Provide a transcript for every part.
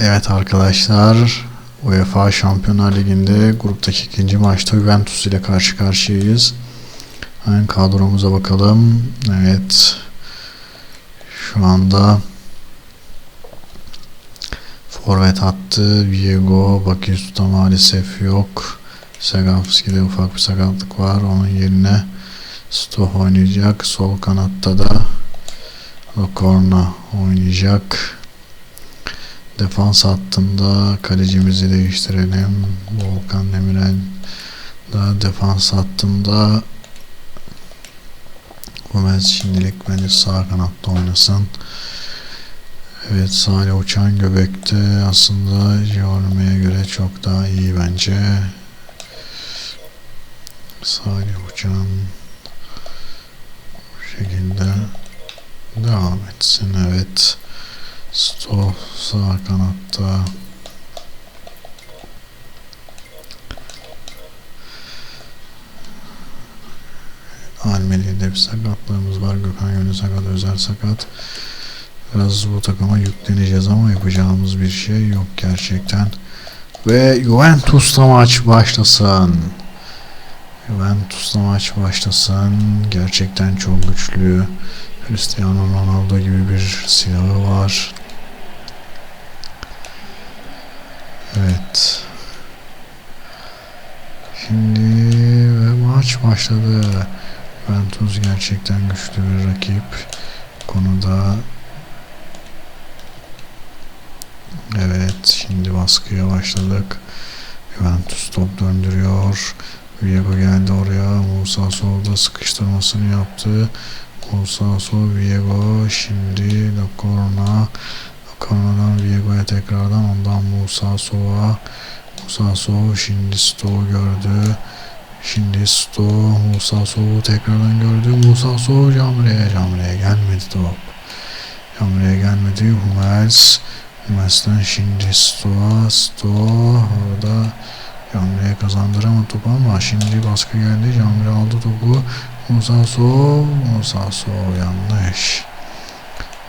Evet arkadaşlar UEFA Şampiyonlar Ligi'nde gruptaki ikinci maçta Juventus ile karşı karşıyayız. Hemen kadromuza bakalım. Evet. Şu anda forvet attı. Viego, Bakista maalesef yok. Segamski'de ufak bir sakatlık var. Onun yerine Stoh oynayacak. Sol kanatta da Lokorna oynayacak. Defans hattında kalecimizi değiştirelim. Volkan Demirel da defans hattında Gomez şimdilik bence sağ kanatta oynasın. Evet Salih Uçan Göbek'te aslında Jorme'ye göre çok daha iyi bence. Salih Uçan bu şekilde devam etsin evet. Sto sağ kanatta Almeli'de bir sakatlığımız var. Gökhan Gönül sakat, Özer sakat. Biraz bu takıma yükleneceğiz ama yapacağımız bir şey yok gerçekten. Ve Juventus'la maç başlasın. Juventus'la maç başlasın. Gerçekten çok güçlü. Cristiano Ronaldo gibi bir silahı var. Evet. Şimdi ve maç başladı. Juventus gerçekten güçlü bir rakip. Konuda Evet, şimdi baskıya başladık. Juventus top döndürüyor. Viego geldi oraya. Musa solda sıkıştırmasını yaptı. Musa Sol, Viego, şimdi Locorna. Locorna'dan Viego'ya tekrardan, ondan Musa So'a. Musa So şimdi Sto gördü. Şimdi Sto, Musa So'u tekrardan gördü. Musa So Camre'ye, Camre'ye gelmedi top. Camre'ye gelmedi. Hummels, Hummels'ten şimdi Sto'a, Sto orada Camre'ye kazandıramadı topu ama şimdi baskı geldi. Camre aldı topu. Musa So, Musa So yanlış.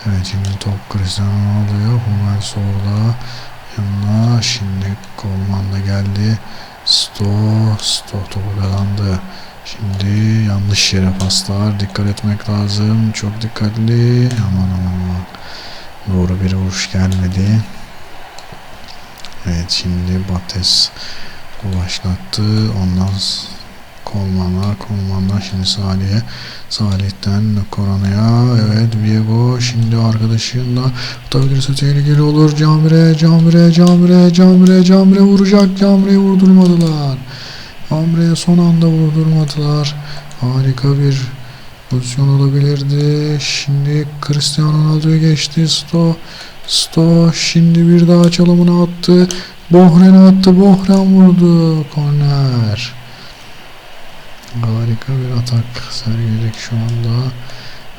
Evet şimdi top Cristiano Ronaldo'ya. Hummels orada. Yanına şimdi Kolman da geldi. Sto, Sto topu kazandı. Şimdi yanlış yere paslar. Dikkat etmek lazım. Çok dikkatli. Aman aman aman. Doğru bir vuruş gelmedi. Evet şimdi Bates başlattı. Ondan Kolman'a, Kolman'dan şimdi Salih'e, Salih'ten Korana'ya, evet Viego şimdi arkadaşıyla tutabilirse tehlikeli olur. Camire, Camire, Camire, Camire, Camire vuracak. Camire'yi vurdurmadılar. Camire'ye son anda vurdurmadılar. Harika bir pozisyon olabilirdi. Şimdi Cristiano Ronaldo'ya geçti. Sto, Sto şimdi bir daha çalımını attı. Bohren attı. Bohren vurdu. Korner. Harika bir atak sergileyecek şu anda.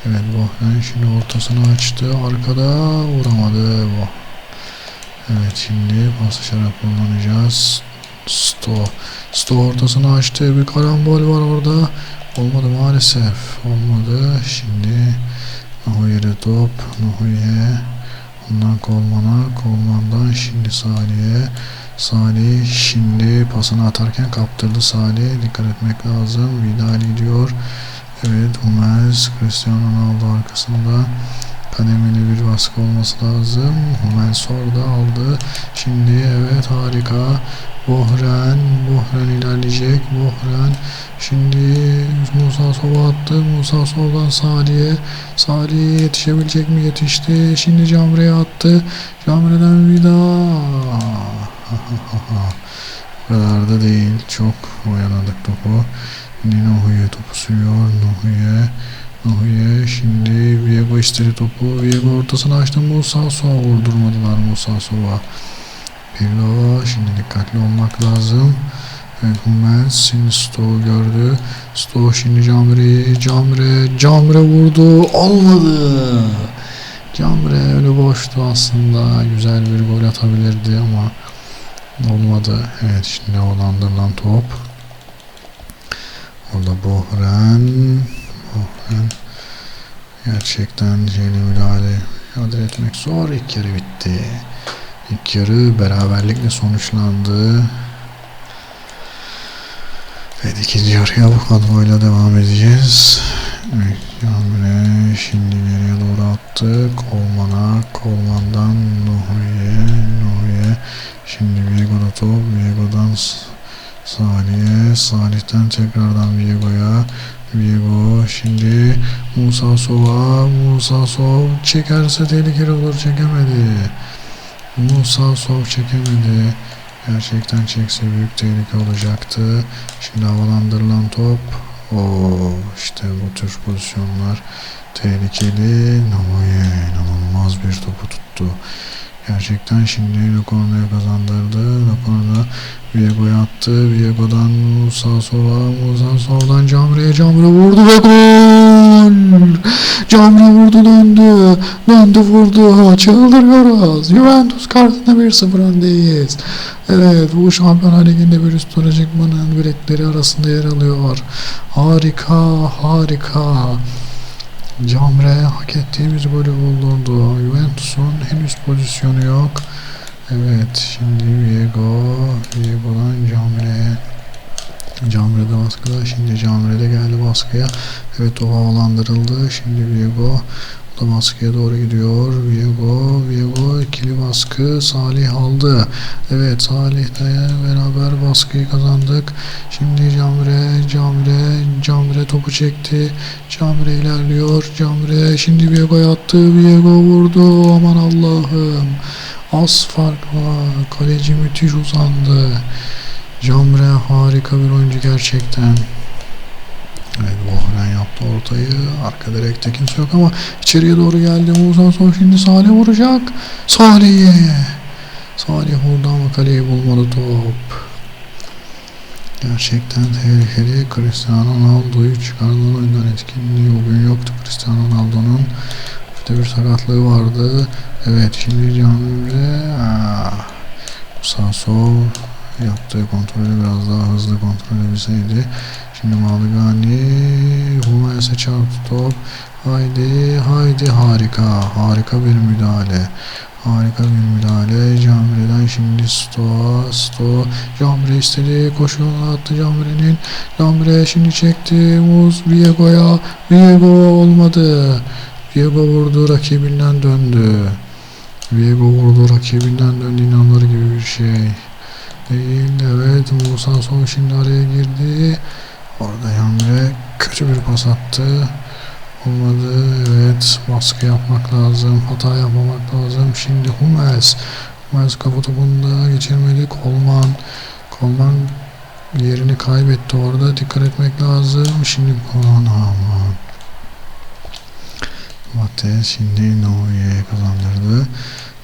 Evet Bohnen şimdi ortasını açtı. Arkada vuramadı. Boh. Evet şimdi paslaşarak kullanacağız. Sto. Sto ortasını açtı. Bir karambol var orada. Olmadı maalesef. Olmadı. Şimdi Nahoyer'e top. Nahoye. Ondan Kolman'a. Kolman'dan şimdi Salih'e. Salih şimdi pasını atarken kaptırdı Salih. Dikkat etmek lazım. Vidal gidiyor. Evet Hummels Cristiano Ronaldo arkasında. Kademeli bir baskı olması lazım. Hummels orada aldı. Şimdi evet harika. Bohren. Bohren ilerleyecek. Bohren. Şimdi Musa Sova attı. Musa Sov'dan Salih'e. Salih yetişebilecek mi? Yetişti. Şimdi Camre'ye attı. Camre'den Vidal. Bu kadar da değil. Çok oyaladık topu. Şimdi Nohuye topu sürüyor. Nohuye. Nohuye şimdi Viego istedi topu. Viego ortasını açtı. Musa Sova vurdurmadılar Musa Sova. Pirlo şimdi dikkatli olmak lazım. Evet Hummels şimdi Stoğu gördü. Stoğu şimdi Camre, Camre, Camre vurdu. Olmadı. Camre öyle boştu aslında. Güzel bir gol atabilirdi ama olmadı. Evet şimdi olandırılan top. Orada Bohren. Bohren. Gerçekten şeyle müdahale, müdahale etmek zor. İlk yarı bitti. İlk yarı beraberlikle sonuçlandı. Evet ikinci yarıya bu kadroyla devam edeceğiz. Evet, Camre şimdi geriye doğru attık. Olman'a, Olman'dan Nuhu'ya, Viego'dan S- Salih'e, Salih'ten tekrardan Viego'ya. Viego şimdi Musa Sova, Musa Sov çekerse tehlikeli olur çekemedi. Musa Sov çekemedi. Gerçekten çekse büyük tehlike olacaktı. Şimdi havalandırılan top. O işte bu tür pozisyonlar tehlikeli. Namoye inanılmaz bir topu tuttu. Gerçekten şimdi Locorno'ya kazandırdı. Locorno Viego'ya attı. Viego'dan Musa Sova. Musa Sova'dan Camre'ye Camre vurdu ve gol! Camre vurdu döndü. Döndü vurdu. Çıldırıyoruz. Juventus kartında 1-0 öndeyiz. Evet bu Şampiyonlar Ligi'nde bir üst rangemanın bilekleri arasında yer alıyor. Harika harika. Camre hak ettiğimiz golü buldurdu. Juventus'un henüz pozisyonu yok. Evet şimdi Viego. Viego'dan Camre'ye. Camre'de baskıda. Şimdi Camre'de geldi baskıya. Evet o havalandırıldı. Şimdi Viego da baskıya doğru gidiyor. Viego, Viego ikili baskı. Salih aldı. Evet Salih'le beraber baskıyı kazandık. Şimdi Camre, Camre, Camre topu çekti. Camre ilerliyor. Camre şimdi Viego'ya attı. Viego vurdu. Aman Allah'ım. Az fark var. Kaleci müthiş uzandı. Camre harika bir oyuncu gerçekten. Evet Bohlen yaptı ortayı. Arka direkte kimse yok ama içeriye doğru geldi. Musa Sow şimdi Salih vuracak. Salih. Salih vurdu ama kaleyi bulmadı top. Gerçekten tehlikeli. Cristiano Ronaldo'yu çıkardılar oyundan etkinliği bugün yoktu Cristiano Ronaldo'nun. İşte bir sakatlığı vardı. Evet şimdi Camre ah, Musa Sow yaptığı kontrolü biraz daha hızlı kontrol edebilseydi. Şimdi Maligani Hummels'e çarptı top. Haydi haydi harika harika bir müdahale. Harika bir müdahale. Camre'den şimdi Sto, Sto. Camre istedi. Koşu attı Camre'nin. Camre şimdi çekti. Muz Viego'ya. Viego olmadı. Viego vurdu rakibinden döndü. Viego vurdu rakibinden döndü inanılır gibi bir şey. Değil evet Musa son şimdi araya girdi. Orada Yamre kötü bir pas attı. Olmadı. Evet. Baskı yapmak lazım. Hata yapmamak lazım. Şimdi Hummels. Hummels kafa topunda geçirmedi. Kolman. Kolman yerini kaybetti orada. Dikkat etmek lazım. Şimdi Kolman aman. Mate şimdi Neuer'e kazandırdı.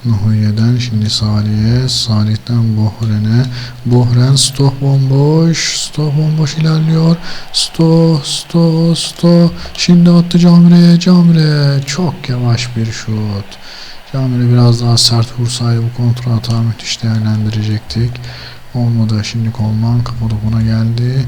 Nuhuye'den şimdi Salih'e, Salih'ten Bohren'e, Bohren Stoh bomboş, Stoh bomboş ilerliyor, Stoh, Stoh, Stoh, şimdi attı Camre'ye, Camre, çok yavaş bir şut. Camre biraz daha sert vursaydı bu kontra hata müthiş değerlendirecektik. Olmadı, şimdi Kolman kafa topuna geldi.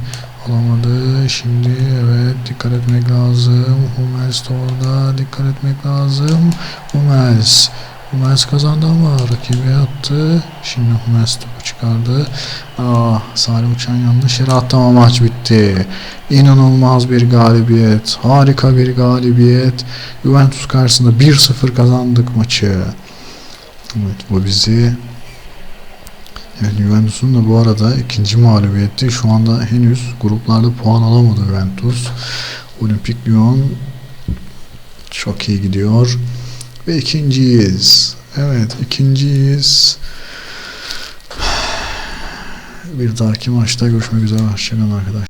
Alamadı. Şimdi evet dikkat etmek lazım. Hummels orada dikkat etmek lazım. Hummels. Hummels kazandı ama rakibi attı. Şimdi Hummels topu çıkardı. Ah Salih Uçan yanlış yere attı ama maç bitti. İnanılmaz bir galibiyet. Harika bir galibiyet. Juventus karşısında 1-0 kazandık maçı. Evet bu bizi Evet Juventus'un da bu arada ikinci mağlubiyeti. Şu anda henüz gruplarda puan alamadı Juventus. Olimpik Lyon çok iyi gidiyor. Ve ikinciyiz. Evet ikinciyiz. Bir dahaki maçta görüşmek üzere. Hoşçakalın arkadaşlar.